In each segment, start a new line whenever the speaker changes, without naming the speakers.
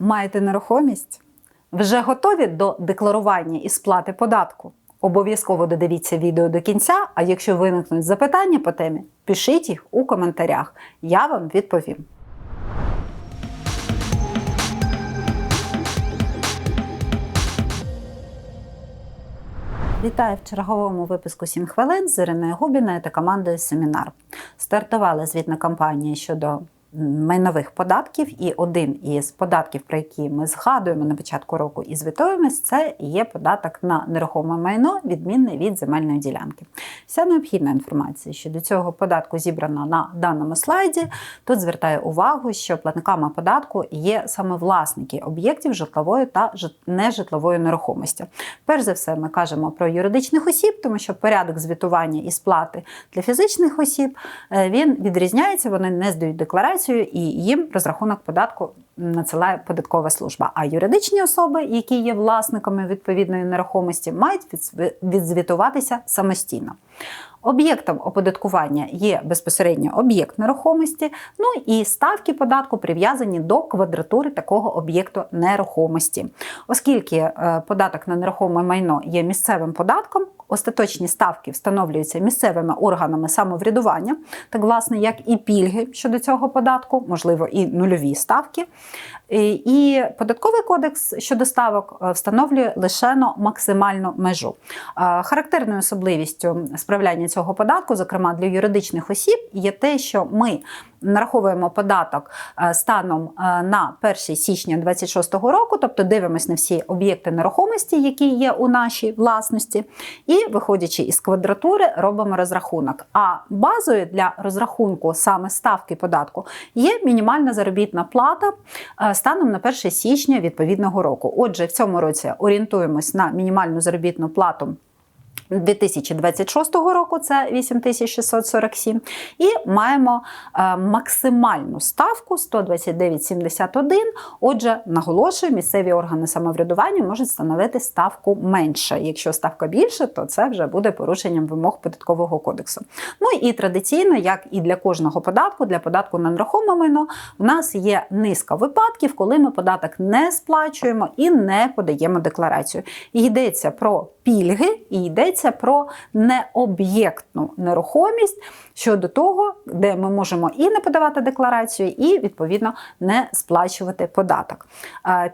Маєте нерухомість? Вже готові до декларування і сплати податку? Обов'язково додивіться відео до кінця, а якщо виникнуть запитання по темі, пишіть їх у коментарях. Я вам відповім. Вітаю в черговому випуску «7 хвилин з Іриною Губіною та командою Семінар. Стартувала звітна кампанія щодо майнових податків, і один із податків, про які ми згадуємо на початку року і звітуємось, це є податок на нерухоме майно, відмінний від земельної ділянки. Вся необхідна інформація щодо цього податку зібрана на даному слайді. Тут звертаю увагу, що платниками податку є саме власники об'єктів житлової та нежитлової нерухомості. Перш за все, ми кажемо про юридичних осіб, тому що порядок звітування і сплати для фізичних осіб е, він відрізняється, вони не здають декларацію і їм розрахунок податку надсилає податкова служба. А юридичні особи, які є власниками відповідної нерухомості, мають відзвітуватися самостійно. Об'єктом оподаткування є безпосередньо об'єкт нерухомості, ну і ставки податку прив'язані до квадратури такого об'єкту нерухомості. Оскільки е, податок на нерухоме майно є місцевим податком, остаточні ставки встановлюються місцевими органами самоврядування, так власне, як і пільги щодо цього податку, можливо, і нульові ставки. І податковий кодекс щодо ставок е, встановлює лише максимальну межу. Е, характерною особливістю справляння цього податку, зокрема для юридичних осіб, є те, що ми нараховуємо податок е, станом на 1 січня 2026 року, тобто дивимося на всі об'єкти нерухомості, які є у нашій власності, і, виходячи із квадратури, робимо розрахунок. А базою для розрахунку саме ставки податку є мінімальна заробітна плата станом на 1 січня відповідного року. Отже, в цьому році орієнтуємось на мінімальну заробітну плату. 2026 року це 8647, і маємо е, максимальну ставку 129,71. Отже, наголошую, місцеві органи самоврядування можуть встановити ставку менше. Якщо ставка більше, то це вже буде порушенням вимог податкового кодексу. Ну і традиційно, як і для кожного податку, для податку на нерухоме майно, в нас є низка випадків, коли ми податок не сплачуємо і не подаємо декларацію. Йдеться про пільги і йдеться про необ'єктну нерухомість щодо того, де ми можемо і не подавати декларацію, і відповідно не сплачувати податок.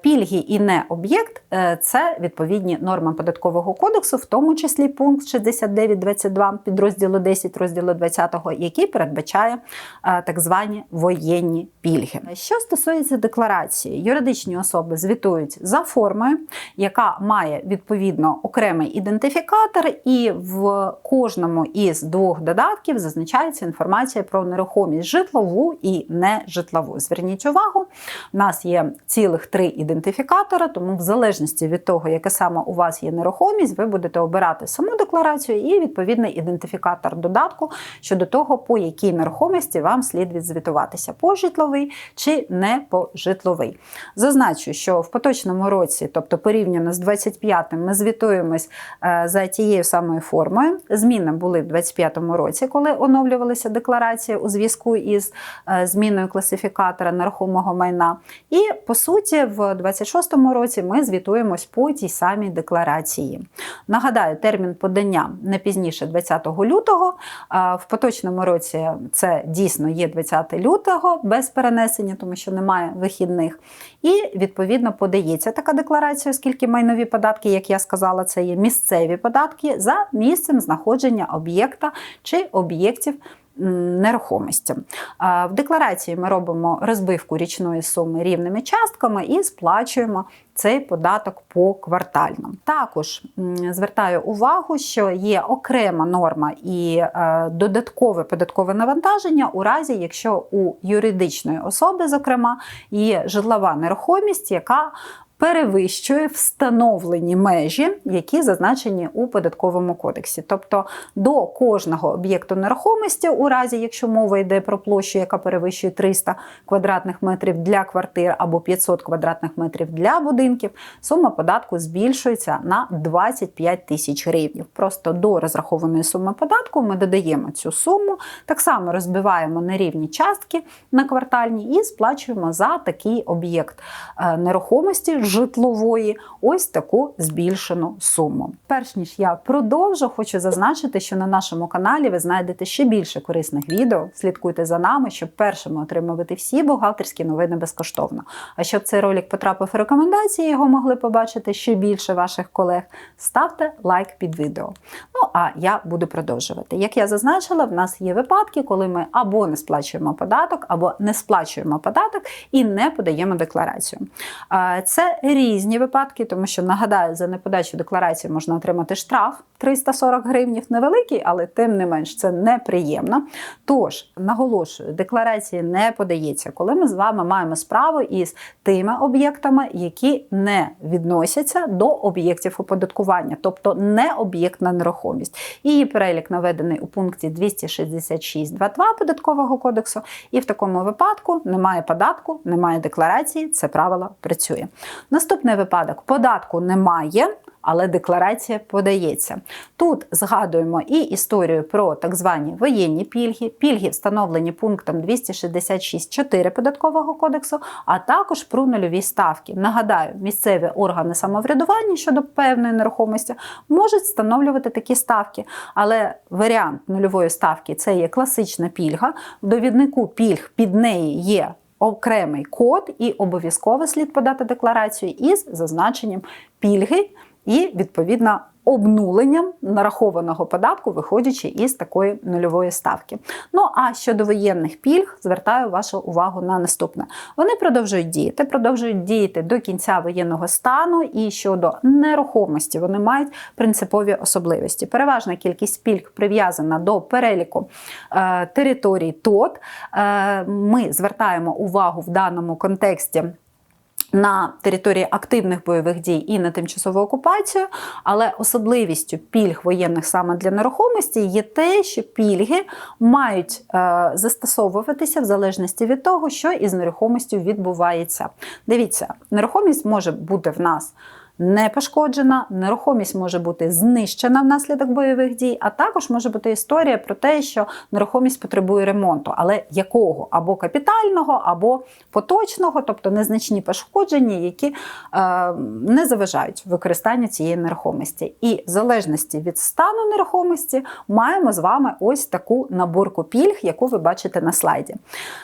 Пільги і не об'єкт е, це відповідні норми податкового кодексу, в тому числі пункт 69.22 підрозділу 10 розділу 20, який передбачає е, так звані воєнні пільги. Що стосується декларації, юридичні особи звітують за формою, яка має відповідно окремий ідентифікатор, і в кожному із двох додатків зазначається інформація про нерухомість житлову і нежитлову. Зверніть увагу, у нас є цілих три ідентифікатора, тому в залежності від того, яка саме у вас є нерухомість, ви будете обирати саму декларацію і відповідний ідентифікатор додатку щодо того, по якій нерухомості вам слід відзвітуватися по житловий чи не по. Зазначу, що в поточному році, тобто порівняно з 25-м, ми звітуємось за тією самою формою. Зміни були в 25-му році, коли оновлювалися декларації у зв'язку із е, зміною класифікатора нерухомого майна. І по суті, в 26-му році ми звітуємось по тій самій декларації. Нагадаю, термін подання не пізніше 20 лютого. В поточному році це дійсно є 20 лютого без перенесення, тому що немає вихідних. І відповідно подається така декларація, оскільки майнові податки, як я сказала, це є місцеві податки за місцем знаходження об'єкта чи об'єктів. Нерухомості. В декларації ми робимо розбивку річної суми рівними частками і сплачуємо цей податок поквартально. Також звертаю увагу, що є окрема норма і е, додаткове податкове навантаження у разі, якщо у юридичної особи, зокрема, є житлова нерухомість, яка перевищує встановлені межі, які зазначені у податковому кодексі. Тобто до кожного об'єкту нерухомості, у разі якщо мова йде про площу, яка перевищує 300 квадратних метрів для квартир або 500 квадратних метрів для будинків, сума податку збільшується на 25 тисяч гривень. Просто до розрахованої суми податку ми додаємо цю суму, так само розбиваємо на рівні частки на квартальні і сплачуємо за такий об'єкт е, нерухомості житлової ось таку збільшену суму. Перш ніж я продовжу, хочу зазначити, що на нашому каналі ви знайдете ще більше корисних відео. Слідкуйте за нами, щоб першими отримувати всі бухгалтерські новини безкоштовно. А щоб цей ролик потрапив у рекомендації, його могли побачити ще більше ваших колег. Ставте лайк під відео. Ну а я буду продовжувати. Як я зазначила, в нас є випадки, коли ми або не сплачуємо податок, або не сплачуємо податок і не подаємо декларацію. Е, Різні випадки, тому що нагадаю, за неподачу декларації можна отримати штраф 340 гривнів. Невеликий, але тим не менш це неприємно. Тож наголошую, декларації не подається, коли ми з вами маємо справу із тими об'єктами, які не відносяться до об'єктів оподаткування, тобто не об'єктна нерухомість. Її перелік наведений у пункті 266.2.2 податкового кодексу, і в такому випадку немає податку, немає декларації. Це правило працює. Наступний випадок: податку немає. Але декларація подається. Тут згадуємо і історію про так звані воєнні пільги, пільги, встановлені пунктом 266.4 податкового кодексу, а також про нульові ставки. Нагадаю, місцеві органи самоврядування щодо певної нерухомості можуть встановлювати такі ставки, але варіант нульової ставки це є класична пільга. В довіднику пільг під неї є окремий код, і обов'язково слід подати декларацію із зазначенням пільги і відповідно обнуленням нарахованого податку, виходячи із такої нульової ставки. Ну а щодо воєнних пільг, звертаю вашу увагу на наступне: вони продовжують діяти, продовжують діяти до кінця воєнного стану, і щодо нерухомості вони мають принципові особливості. Переважна кількість пільг прив'язана до переліку е, територій ТОТ. Е, ми звертаємо увагу в даному контексті на території активних бойових дій і на тимчасову окупацію, але особливістю пільг воєнних саме для нерухомості є те, що пільги мають е, застосовуватися в залежності від того, що із нерухомістю відбувається. Дивіться, нерухомість може бути в нас не пошкоджена, нерухомість може бути знищена внаслідок бойових дій, а також може бути історія про те, що нерухомість потребує ремонту, але якого? Або капітального, або поточного, тобто незначні пошкодження, які е, не заважають використанню цієї нерухомості. І в залежності від стану нерухомості маємо з вами ось таку наборку пільг, яку ви бачите на слайді.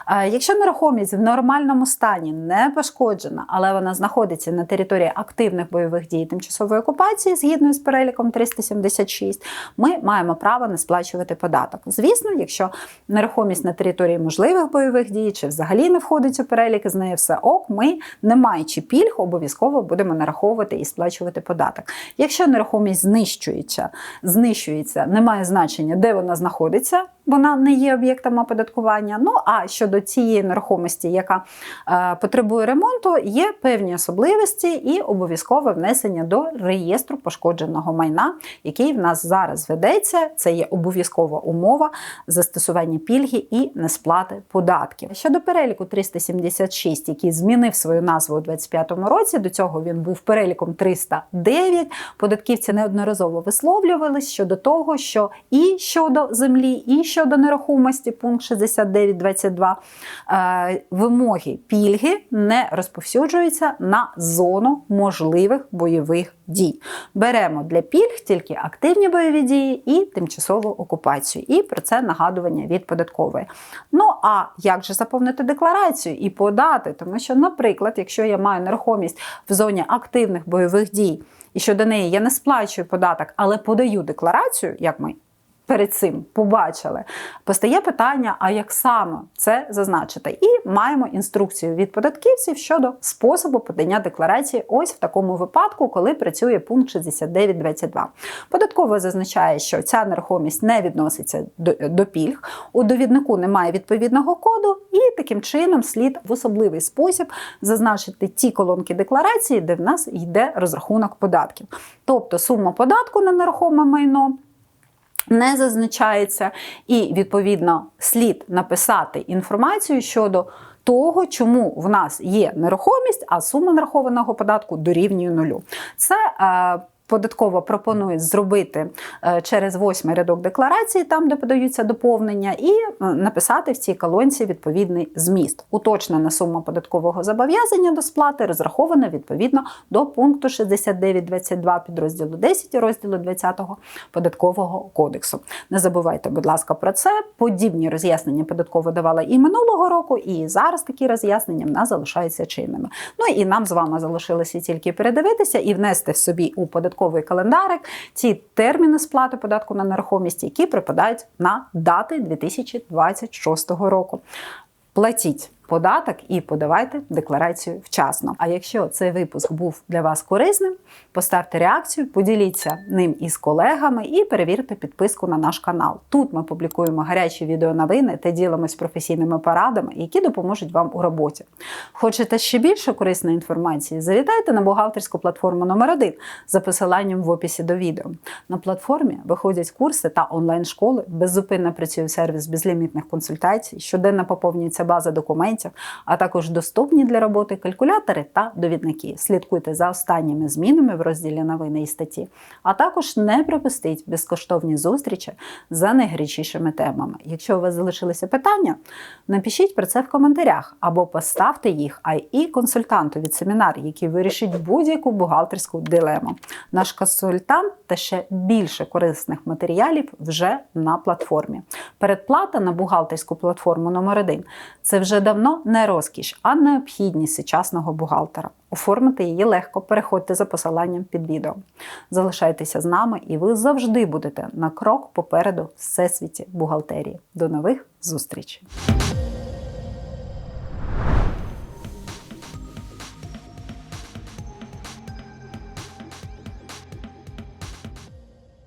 Е, якщо нерухомість в нормальному стані не пошкоджена, але вона знаходиться на території активних бойових бойових дій тимчасової окупації, згідно з переліком 376, ми маємо право не сплачувати податок. Звісно, якщо нерухомість на території можливих бойових дій чи взагалі не входить у перелік, з нею все ок, ми, не маючи пільг, обов'язково будемо нараховувати і сплачувати податок. Якщо нерухомість знищується, знищується, немає значення, де вона знаходиться вона не є об'єктом оподаткування. Ну а щодо цієї нерухомості, яка е, потребує ремонту, є певні особливості і обов'язкове внесення до реєстру пошкодженого майна, який в нас зараз ведеться. Це є обов'язкова умова застосування пільги і несплати податків. Щодо переліку 376, який змінив свою назву у 2025 році, до цього він був переліком 309. Податківці неодноразово висловлювалися щодо того, що і щодо землі, і щодо нерухомості, пункт 69.22, е, вимоги пільги не розповсюджуються на зону можливих бойових дій. Беремо для пільг тільки активні бойові дії і тимчасову окупацію. І про це нагадування від податкової. Ну а як же заповнити декларацію і подати? Тому що, наприклад, якщо я маю нерухомість в зоні активних бойових дій, і щодо неї я не сплачую податок, але подаю декларацію, як ми перед цим побачили, постає питання: а як саме це зазначити? І маємо інструкцію від податківців щодо способу подання декларації, ось в такому випадку, коли працює пункт 69.22. Податково зазначає, що ця нерухомість не відноситься до, до пільг, у довіднику немає відповідного коду, і таким чином слід в особливий спосіб зазначити ті колонки декларації, де в нас йде розрахунок податків. Тобто сума податку на нерухоме майно. Не зазначається, і відповідно слід написати інформацію щодо того, чому в нас є нерухомість, а сума нарахованого податку дорівнює нулю. Це е, Податково пропонують зробити е, через восьмий рядок декларації, там де подаються доповнення, і е, написати в цій колонці відповідний зміст. Уточнена сума податкового зобов'язання до сплати розрахована відповідно до пункту 69.22 підрозділу 10 розділу 20 податкового кодексу. Не забувайте, будь ласка, про це. Подібні роз'яснення податково давала і минулого року, і зараз такі роз'яснення в нас залишаються чинними. Ну і нам з вами залишилося тільки передивитися і внести в собі у податковий календарик ці терміни сплати податку на нерухомість, які припадають на дати 2026 року. Платіть податок і подавайте декларацію вчасно. А якщо цей випуск був для вас корисним, поставте реакцію, поділіться ним із колегами і перевірте підписку на наш канал. Тут ми публікуємо гарячі відеоновини та ділимось професійними порадами, які допоможуть вам у роботі. Хочете ще більше корисної інформації? Завітайте на бухгалтерську платформу номер 1 за посиланням в описі до відео. На платформі виходять курси та онлайн-школи, беззупинно працює сервіс безлімітних консультацій, щоденно поповнюється база документів а також доступні для роботи калькулятори та довідники. Слідкуйте за останніми змінами в розділі новини і статті, а також не пропустіть безкоштовні зустрічі за найгарячішими темами. Якщо у вас залишилися питання, напишіть про це в коментарях або поставте їх АІ консультанту від семінар, який вирішить будь-яку бухгалтерську дилему. Наш консультант та ще більше корисних матеріалів вже на платформі. Передплата на бухгалтерську платформу номер 1 це вже давно не розкіш, а необхідність сучасного бухгалтера. Оформити її легко, переходьте за посиланням під відео. Залишайтеся з нами, і ви завжди будете на крок попереду всесвіті бухгалтерії. До нових зустрічей!